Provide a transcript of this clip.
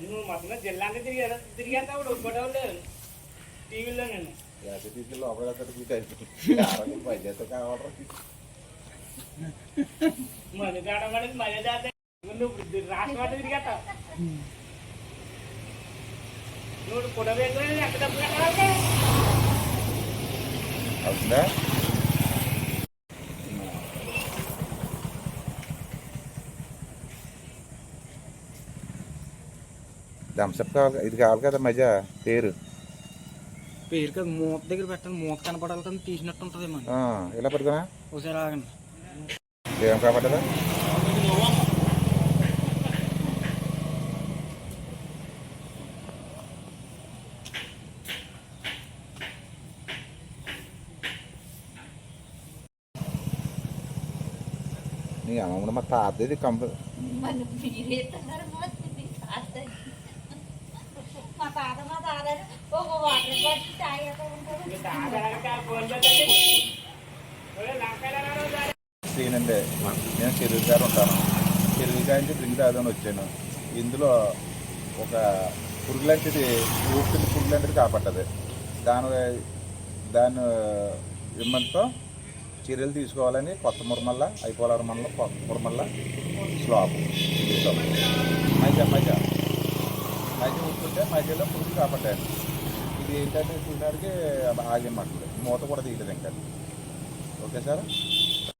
నువ్వు మొత్తం జిల్లా అంతా తిరిగారు టీవీలో నేను యాభై లోపల పనిచేస్తే కావాలి మన మళ్ళీ చేస్తే నువ్వు రాష్ట్రం తిరిగేస్తావు నువ్వు గొడవ వేసుకుని ఎక్కడ డబ్బు కట్టాలంటే అవుతుందా థమ్స్అప్ కావాలి ఇది కావాలి కదా మజా పేరు. పేరు కదా మూత దగ్గర పెట్టండి మూత కనపడాలి కదా తీసినట్టు ఉంటుంది మన ఆ, ఇలా పడుకున్నా ఒకసారి ఆగండి. ఏం కాబట్టదా నీ అమ్మ మా తాతది కంప అండి నేను చెరువు గారు ఉంటాను. చెరువు గారి డ్రింక్ తాగుదాని వచ్చాను. ఇందులో ఒక పురుగు లాంటిది ఊపిరి పురుగు లాంటిది కాపాడ్డది దాని దాని ఇమ్మంతో చర్యలు తీసుకోవాలని కొత్త మురమల్ల అయిపోలారు మండలం కొత్త మురమల్ల స్లాబ్. మైజా మైజా మైజా మధ్యలో మైజాలో పురుగు కాపాడాను ఇది ఏంటంటే చూడడానికి ఆగేమంటుంది మూత కూడా తీయలేదు ఇంకా. Okay sir?